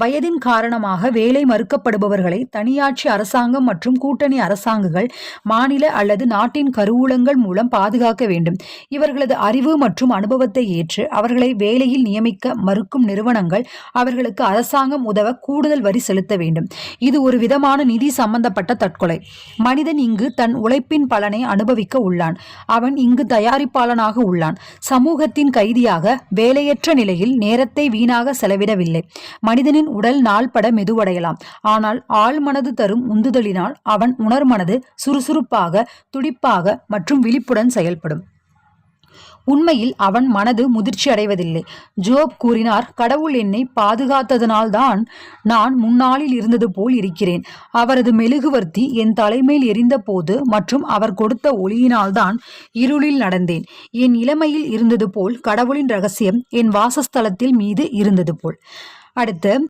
வயதின் காரணமாக வேலை மறுக்கப்படுபவர்களை தனியாட்சி அரசாங்கம் மற்றும் கூட்டணி அரசாங்கங்கள் மாநில அல்லது நாட்டின் கருவூலங்கள் மூலம் பாதுகாக்க வேண்டும். இவர்களது அறிவு மற்றும் அனுபவத்தை ஏற்று அவர்களை வேலையில் நியமிக்க மறுக்கும் நிறுவனங்கள் அவர்களுக்கு அரசாங்கம் உதவ கூடுதல் வரி செலுத்த வேண்டும். இது ஒரு விதமான நிதி சம்பந்தப்பட்ட தற்கொலை. மனிதன் இங்கு தன் உழைப்பின் பலனை அனுபவிக்க உள்ளான். அவன் இங்கு தயாரிப்பாளனாக உள்ளான். சமூகத்தின் கைதியாக வேலையற்ற நிலையில் நேரத்தை வீணாக செலவிடவில்லை. மனிதனின் உடல் நாள்பட மெதுவடையலாம். ஆனால் ஆழ்மனது தரும் உந்துதலினால் அவன் உணர்மனது சுறுசுறுப்பாக துடிப்பாக மற்றும் விழிப்புடன் செயல்படும். உண்மையில் அவன் மனது முதிர்ச்சி அடைவதில்லை. ஜோப் கூறினார் கடவுள் என்னை பாதுகாத்ததனால்தான் நான் முன்னாளில் இருந்தது போல் இருக்கிறேன். அவரது மெழுகுவர்த்தி என் தலைமையில் எரிந்த போது மற்றும் அவர் கொடுத்த ஒளியினால்தான் இருளில் நடந்தேன். என் இளமையில் இருந்தது போல் கடவுளின் ரகசியம் என் வாசஸ்தலத்தில் மீது இருந்தது போல். அடுத்து